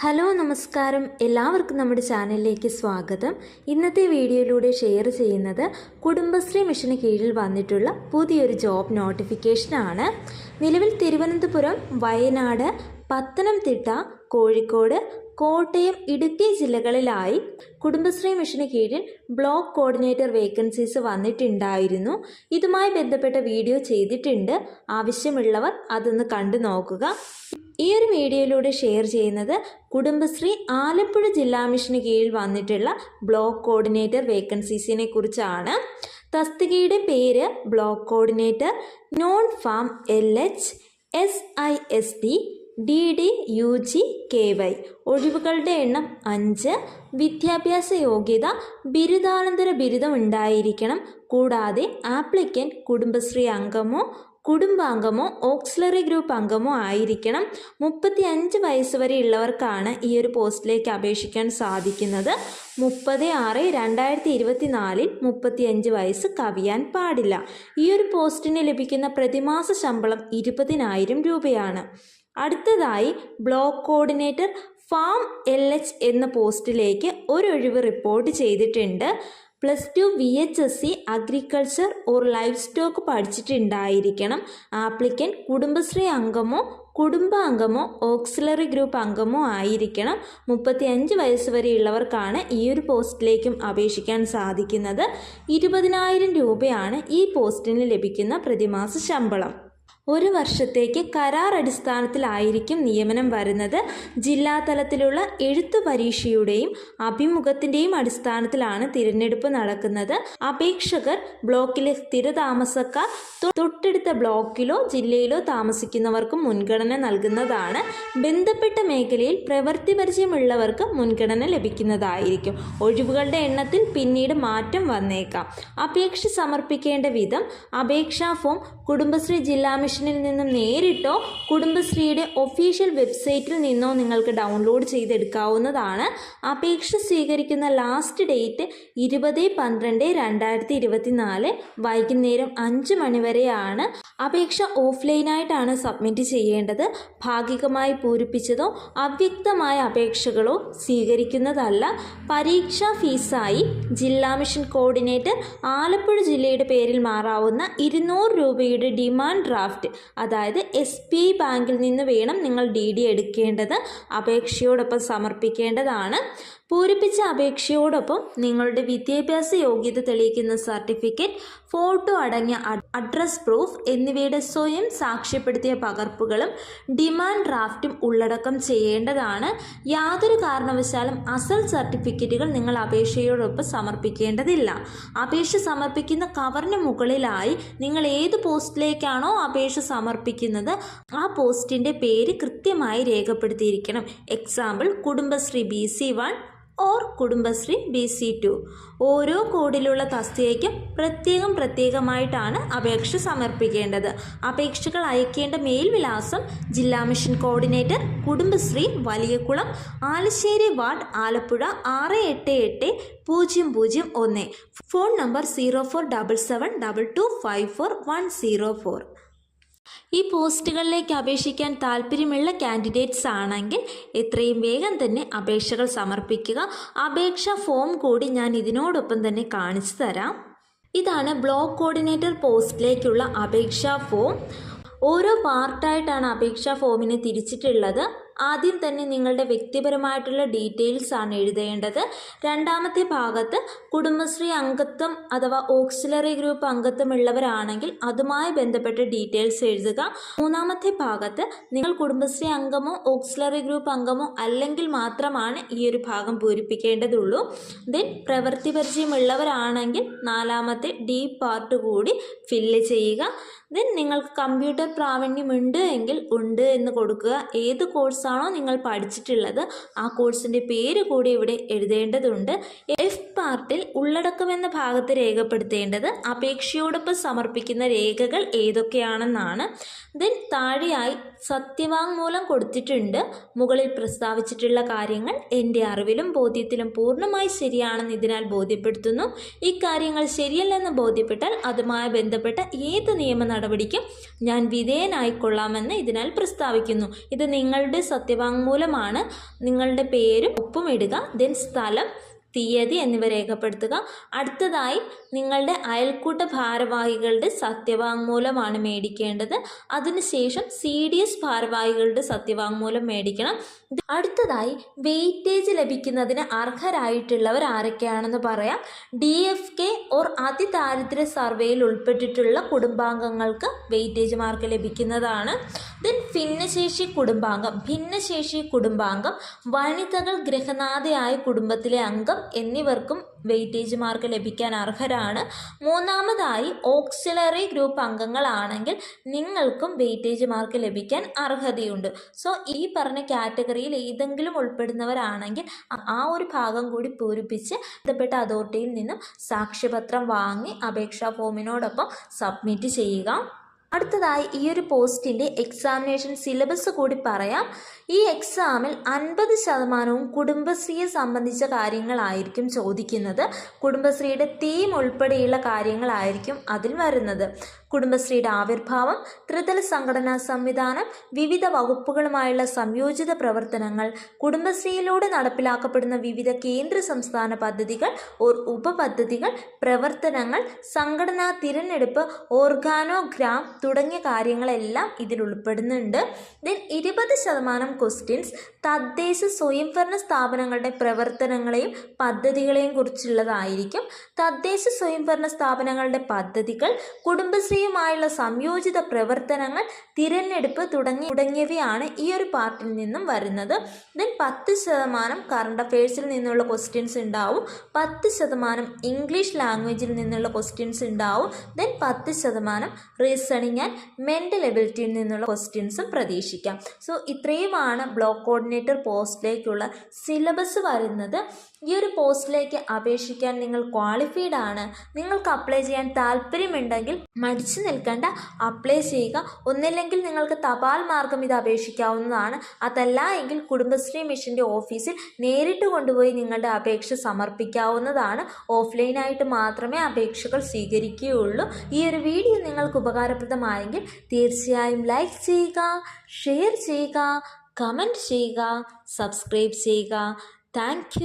Hello നമസ്കാരം. എല്ലാവർക്കും നമ്മുടെ ചാനലിലേക്ക് സ്വാഗതം. ഇന്നത്തെ വീഡിയോയിലൂടെ ഷെയർ ചെയ്യുന്നത് കുടുംബശ്രീ മിഷന് കീഴിൽ വന്നിട്ടുള്ള പുതിയൊരു ജോബ് നോട്ടിഫിക്കേഷനാണ് നിലവിൽ തിരുവനന്തപുരം വയനാട് പത്തനംതിട്ട കോഴിക്കോട് കോട്ടയം ഇടുക്കി ജില്ലകളിലായി കുടുംബശ്രീ മിഷന് കീഴിൽ ബ്ലോക്ക് കോർഡിനേറ്റർ വേക്കൻസീസ് വന്നിട്ടുണ്ടായിരുന്നു. ഇതുമായി ബന്ധപ്പെട്ട വീഡിയോ ചെയ്തിട്ടുണ്ട്. ആവശ്യമുള്ളവർ അതൊന്ന് കണ്ടു നോക്കുക. ഈ ഒരു വീഡിയോയിലൂടെ ഷെയർ ചെയ്യുന്നത് കുടുംബശ്രീ ആലപ്പുഴ ജില്ലാ മിഷന് കീഴിൽ വന്നിട്ടുള്ള ബ്ലോക്ക് കോർഡിനേറ്റർ വേക്കൻസീസിനെ കുറിച്ചാണ്. തസ്തികയുടെ പേര് block coordinator non farm L H S I S D D D U G K Y ഒഴിവുകളുടെ എണ്ണം അഞ്ച്. വിദ്യാഭ്യാസ യോഗ്യത ബിരുദാനന്തര ബിരുദം ഉണ്ടായിരിക്കണം. കൂടാതെ ആപ്ലിക്കന്റ് കുടുംബശ്രീ അംഗമോ കുടുംബാംഗമോ ഓക്സിലറി ഗ്രൂപ്പ് അംഗമോ ആയിരിക്കണം. മുപ്പത്തി അഞ്ച് വയസ്സ് വരെ ഉള്ളവർക്കാണ് ഈ ഒരു പോസ്റ്റിലേക്ക് അപേക്ഷിക്കാൻ സാധിക്കുന്നത്. മുപ്പത് ആറ് രണ്ടായിരത്തി ഇരുപത്തി നാലിൽ മുപ്പത്തി അഞ്ച് വയസ്സ് കവിയാൻ പാടില്ല. ഈ ഒരു പോസ്റ്റിന് ലഭിക്കുന്ന പ്രതിമാസ ശമ്പളം ഇരുപതിനായിരം രൂപയാണ്. അടുത്തതായി block coordinator farm L H എന്ന പോസ്റ്റിലേക്ക് ഒരൊഴിവ് റിപ്പോർട്ട് ചെയ്തിട്ടുണ്ട്. Plus two V H S C agriculture or livestock പഠിച്ചിട്ടുണ്ടായിരിക്കണം. Applicant Kudumbashree അംഗമോ കുടുംബാംഗമോ ഓക്സിലറി ഗ്രൂപ്പ് അംഗമോ ആയിരിക്കണം. മുപ്പത്തി അഞ്ച് വയസ്സ് വരെയുള്ളവർക്കാണ് ഈ ഒരു പോസ്റ്റിലേക്കും അപേക്ഷിക്കാൻ സാധിക്കുന്നത്. ഇരുപതിനായിരം രൂപയാണ് ഈ പോസ്റ്റിന് ലഭിക്കുന്ന പ്രതിമാസ ശമ്പളം. ഒരു വർഷത്തേക്ക് കരാർ അടിസ്ഥാനത്തിലായിരിക്കും നിയമനം വരുന്നത്. ജില്ലാ തലത്തിലുള്ള എഴുത്തു പരീക്ഷയുടെയും അഭിമുഖത്തിന്റെയും അടിസ്ഥാനത്തിലാണ് തിരഞ്ഞെടുപ്പ് നടക്കുന്നത്. അപേക്ഷകർ ബ്ലോക്കിലെ സ്ഥിരതാമസക്കാർ തൊട്ടടുത്ത ബ്ലോക്കിലോ ജില്ലയിലോ താമസിക്കുന്നവർക്കും മുൻഗണന നൽകുന്നതാണ്. ബന്ധപ്പെട്ട മേഖലയിൽ പ്രവൃത്തി പരിചയമുള്ളവർക്ക് മുൻഗണന ലഭിക്കുന്നതായിരിക്കും. ഒഴിവുകളുടെ എണ്ണത്തിൽ പിന്നീട് മാറ്റം വന്നേക്കാം. അപേക്ഷ സമർപ്പിക്കേണ്ട വിധം അപേക്ഷാ ഫോം കുടുംബശ്രീ ജില്ലാ മിഷനിൽ നിന്നും നേരിട്ടോ കുടുംബശ്രീയുടെ ഒഫീഷ്യൽ വെബ്സൈറ്റിൽ നിന്നോ നിങ്ങൾക്ക് ഡൗൺലോഡ് ചെയ്തെടുക്കാവുന്നതാണ്. അപേക്ഷ സ്വീകരിക്കുന്ന ലാസ്റ്റ് ഡേറ്റ് ഇരുപത് പന്ത്രണ്ട് രണ്ടായിരത്തി ഇരുപത്തി നാല് വൈകുന്നേരം അഞ്ച് മണിവരെയാണ്. അപേക്ഷ ഓഫ്ലൈനായിട്ടാണ് സബ്മിറ്റ് ചെയ്യേണ്ടത്. ഭാഗികമായി പൂരിപ്പിച്ചതോ അവ്യക്തമായ അപേക്ഷകളോ സ്വീകരിക്കുന്നതല്ല. പരീക്ഷാ ഫീസായി ജില്ലാ മിഷൻ കോർഡിനേറ്റർ ആലപ്പുഴ ജില്ലയുടെ പേരിൽ മാറാവുന്ന ഇരുന്നൂറ് രൂപയുടെ ഡിമാൻഡ് ഡ്രാഫ്റ്റ് അതായത് എസ് ബി ഐ ബാങ്കിൽ നിന്ന് വേണം നിങ്ങൾ ഡി ഡി എടുക്കേണ്ടത്. അപേക്ഷയോടൊപ്പം സമർപ്പിക്കേണ്ടതാണ്. പൂരിപ്പിച്ച അപേക്ഷയോടൊപ്പം നിങ്ങളുടെ വിദ്യാഭ്യാസ യോഗ്യത തെളിയിക്കുന്ന സർട്ടിഫിക്കറ്റ് ഫോട്ടോ അടങ്ങിയ അഡ്രസ് പ്രൂഫ് എന്നിവയുടെ സ്വയം സാക്ഷ്യപ്പെടുത്തിയ പകർപ്പുകളും ഡിമാൻഡ് ഡ്രാഫ്റ്റും ഉള്ളടക്കം ചെയ്യേണ്ടതാണ്. യാതൊരു കാരണവശാലും അസൽ സർട്ടിഫിക്കറ്റുകൾ നിങ്ങൾ അപേക്ഷയോടൊപ്പം സമർപ്പിക്കേണ്ടതില്ല. അപേക്ഷ സമർപ്പിക്കുന്ന കവറിന് മുകളിലായി നിങ്ങൾ ഏത് പോസ്റ്റിലേക്കാണോ അപേക്ഷ സമർപ്പിക്കുന്നത് ആ പോസ്റ്റിന്റെ പേര് കൃത്യമായി രേഖപ്പെടുത്തിയിരിക്കണം. Example Kudumbashree B C one or Kudumbashree B C two. ഓരോ കോഡിലുള്ള തസ്തികയ്ക്കും പ്രത്യേകം പ്രത്യേകമായിട്ടാണ് അപേക്ഷ സമർപ്പിക്കേണ്ടത്. അപേക്ഷകൾ അയക്കേണ്ട മെയിൽ വിലാസം ജില്ലാ mission coordinator Kudumbashree Valiyakulam Alasseri ward Alappuzha ആറ് എട്ട് എട്ട് പൂജ്യം പൂജ്യം ഒന്ന്. Phone number zero four double seven double two five four one zero four. ഈ പോസ്റ്റുകളിലേക്ക് അപേക്ഷിക്കാൻ താല്പര്യമുള്ള കാൻഡിഡേറ്റ്സ് ആണെങ്കിൽ എത്രയും വേഗം തന്നെ അപേക്ഷകൾ സമർപ്പിക്കുക. അപേക്ഷ ഫോം കൂടി ഞാൻ ഇതിനോടൊപ്പം തന്നെ കാണിച്ചു തരാം. ഇതാണ് ബ്ലോക്ക് കോർഡിനേറ്റർ പോസ്റ്റിലേക്കുള്ള അപേക്ഷാ ഫോം ഓരോ പാർട്ടായിട്ടാണ് അപേക്ഷാ ഫോമിനെ തിരിച്ചിട്ടുള്ളത്. ആദ്യം തന്നെ നിങ്ങളുടെ വ്യക്തിപരമായിട്ടുള്ള ഡീറ്റെയിൽസ് ആണ് എഴുതേണ്ടത്. രണ്ടാമത്തെ ഭാഗത്ത് കുടുംബശ്രീ അംഗത്വം അഥവാ ഓക്സിലറി ഗ്രൂപ്പ് അംഗത്വം ഉള്ളവരാണെങ്കിൽ അതുമായി ബന്ധപ്പെട്ട ഡീറ്റെയിൽസ് എഴുതുക. മൂന്നാമത്തെ ഭാഗത്ത് നിങ്ങൾ കുടുംബശ്രീ അംഗമോ ഓക്സിലറി ഗ്രൂപ്പ് അംഗമോ അല്ലെങ്കിൽ മാത്രമാണ് ഈ ഒരു ഭാഗം പൂരിപ്പിക്കേണ്ടതുള്ളൂ. ദെൻ പ്രവൃത്തി പരിചയമുള്ളവരാണെങ്കിൽ നാലാമത്തെ ഡി പാർട്ട് കൂടി ഫില്ല് ചെയ്യുക. ദെൻ നിങ്ങൾക്ക് കമ്പ്യൂട്ടർ പ്രാവീണ്യമുണ്ട് എങ്കിൽ ഉണ്ട് എന്ന് കൊടുക്കുക. ഏത് കോഴ്സാണോ നിങ്ങൾ പഠിച്ചിട്ടുള്ളത്? ആ കോഴ്സിന്റെ പേര് കൂടി ഇവിടെ എഴുതേണ്ടതുണ്ട്. എഫ് പാർട്ടിൽ ഉള്ളടക്കം എന്ന ഭാഗത്ത് രേഖപ്പെടുത്തേണ്ടത് അപേക്ഷയോടൊപ്പം സമർപ്പിക്കുന്ന രേഖകൾ ഏതൊക്കെയാണെന്നാണ്. ദെൻ താഴെയായി സത്യവാങ്മൂലം കൊടുത്തിട്ടുണ്ട്. മുകളിൽ പ്രസ്താവിച്ചിട്ടുള്ള കാര്യങ്ങൾ എന്റെ അറിവിലും ബോധ്യത്തിലും പൂർണമായി ശരിയാണെന്ന് ഇതിനാൽ ബോധ്യപ്പെടുത്തുന്നു. ഇക്കാര്യങ്ങൾ ശരിയല്ലെന്ന് ബോധ്യപ്പെട്ടാൽ അതുമായി ബന്ധപ്പെട്ട ഏത് നിയമ നടപടിക്കും ഞാൻ വിധേയനായിക്കൊള്ളാമെന്ന് ഇതിനാൽ പ്രസ്താവിക്കുന്നു. ഇത് നിങ്ങളുടെ സത്യവാങ്മൂലമാണ് നിങ്ങളുടെ പേരും ഒപ്പും ഇടുക ദെൻ സ്ഥലം തീയതി എന്നിവ രേഖപ്പെടുത്തുക. അടുത്തതായി നിങ്ങളുടെ അയൽക്കൂട്ട ഭാരവാഹികളുടെ സത്യവാങ്മൂലമാണ് മേടിക്കേണ്ടത്. അതിനുശേഷം സി ഡി എസ് ഭാരവാഹികളുടെ സത്യവാങ്മൂലം മേടിക്കണം. അടുത്തതായി വെയിറ്റേജ് ലഭിക്കുന്നതിന് അർഹരായിട്ടുള്ളവർ ആരൊക്കെയാണെന്ന് പറയാം. ഡി എഫ് കെ ഓർ അതിദാരിദ്ര്യ സർവേയിൽ ഉൾപ്പെട്ടിട്ടുള്ള കുടുംബാംഗങ്ങൾക്ക് വെയിറ്റേജ് മാർക്ക് ലഭിക്കുന്നതാണ്. ദെൻ ഭിന്നശേഷി കുടുംബാംഗം. ഭിന്നശേഷി കുടുംബാംഗം വനിതകൾ ഗൃഹനാഥയായ കുടുംബത്തിലെ അംഗം എന്നിവർക്കും വെയിറ്റേജ് മാർക്ക് ലഭിക്കാൻ അർഹരാണ്. മൂന്നാമതായി ഓക്സിലറി ഗ്രൂപ്പ് അംഗങ്ങളാണെങ്കിൽ നിങ്ങൾക്കും വെയിറ്റേജ് മാർക്ക് ലഭിക്കാൻ അർഹതയുണ്ട്. സോ ഈ പറഞ്ഞ കാറ്റഗറിയിൽ ഏതെങ്കിലും ഉൾപ്പെടുന്നവരാണെങ്കിൽ ആ ഒരു ഭാഗം കൂടി പൂരിപ്പിച്ച് ബന്ധപ്പെട്ട അതോറിറ്റിയിൽ നിന്നും സാക്ഷ്യപത്രം വാങ്ങി അപേക്ഷാ ഫോമിനോടൊപ്പം സബ്മിറ്റ് ചെയ്യുക. അടുത്തതായി ഈ ഒരു പോസ്റ്റിന്റെ എക്സാമിനേഷൻ സിലബസ് കൂടി പറയാം. ഈ എക്സാമിൽ അൻപത് ശതമാനവും കുടുംബശ്രീയെ സംബന്ധിച്ച കാര്യങ്ങളായിരിക്കും ചോദിക്കുന്നത്. കുടുംബശ്രീയുടെ തീം ഉൾപ്പെടെയുള്ള കാര്യങ്ങളായിരിക്കും അതിൽ വരുന്നത്. കുടുംബശ്രീയുടെ ആവിർഭാവം ത്രിതല സംഘടനാ സംവിധാനം വിവിധ വകുപ്പുകളുമായുള്ള സംയോജിത പ്രവർത്തനങ്ങൾ കുടുംബശ്രീയിലൂടെ നടപ്പിലാക്കപ്പെടുന്ന വിവിധ കേന്ദ്ര സംസ്ഥാന പദ്ധതികൾ ഓർ ഉപപദ്ധതികൾ പ്രവർത്തനങ്ങൾ സംഘടനാ തിരഞ്ഞെടുപ്പ് ഓർഗാനോഗ്രാം തുടങ്ങിയ കാര്യങ്ങളെല്ലാം ഇതിൽ ഉൾപ്പെടുന്നുണ്ട്. ദെൻ ഇരുപത് ശതമാനം ക്വസ്റ്റ്യൻസ് തദ്ദേശ സ്വയംഭരണ സ്ഥാപനങ്ങളുടെ പ്രവർത്തനങ്ങളെയും പദ്ധതികളെയും കുറിച്ചുള്ളതായിരിക്കും. തദ്ദേശ സ്വയംഭരണ സ്ഥാപനങ്ങളുടെ പദ്ധതികൾ കുടുംബശ്രീയുമായുള്ള സംയോജിത പ്രവർത്തനങ്ങൾ തിരഞ്ഞെടുപ്പ് തുടങ്ങി തുടങ്ങിയവയാണ് ഈ ഒരു പാർട്ടിൽ നിന്നും വരുന്നത്. ദെൻ പത്ത് ശതമാനം കറണ്ട് അഫയേഴ്സിൽ നിന്നുള്ള ക്വസ്റ്റ്യൻസ് ഉണ്ടാവും. പത്ത് ശതമാനം ഇംഗ്ലീഷ് ലാംഗ്വേജിൽ നിന്നുള്ള ക്വസ്റ്റ്യൻസ് ഉണ്ടാവും. ദെൻ പത്ത് ശതമാനം റീസണിങ് ആൻഡ് മെന്റൽ എബിലിറ്റിയിൽ നിന്നുള്ള ക്വസ്റ്റ്യൻസും പ്രതീക്ഷിക്കാം. സോ ഇത്രയുമാണ് ബ്ലോക്ക് കോർഡിനേറ്റർ പോസ്റ്റിലേക്കുള്ള സിലബസ് വരുന്നത്. ഈ ഒരു പോസ്റ്റിലേക്ക് അപേക്ഷിക്കാൻ നിങ്ങൾ ക്വാളിഫൈഡ് ആണ്. നിങ്ങൾക്ക് അപ്ലൈ ചെയ്യാൻ താല്പര്യമുണ്ടെങ്കിൽ മടിച്ചു നിൽക്കേണ്ട. അപ്ലൈ ചെയ്യുക. ഒന്നില്ലെങ്കിൽ നിങ്ങൾക്ക് തപാൽ മാർഗം ഇത് അപേക്ഷിക്കാവുന്നതാണ്. അതല്ല എങ്കിൽ കുടുംബശ്രീ മിഷന്റെ ഓഫീസിൽ നേരിട്ട് കൊണ്ടുപോയി നിങ്ങളുടെ അപേക്ഷ സമർപ്പിക്കാവുന്നതാണ്. ഓഫ്ലൈനായിട്ട് മാത്രമേ അപേക്ഷകൾ സ്വീകരിക്കുകയുള്ളൂ. ഈ ഒരു വീഡിയോ നിങ്ങൾക്ക് ഉപകാരപ്രദമായെങ്കിൽ തീർച്ചയായും ലൈക്ക് ചെയ്യുക ഷെയർ ചെയ്യുക കമന്റ് ചെയ്യുക സബ്സ്ക്രൈബ് ചെയ്യുക. താങ്ക്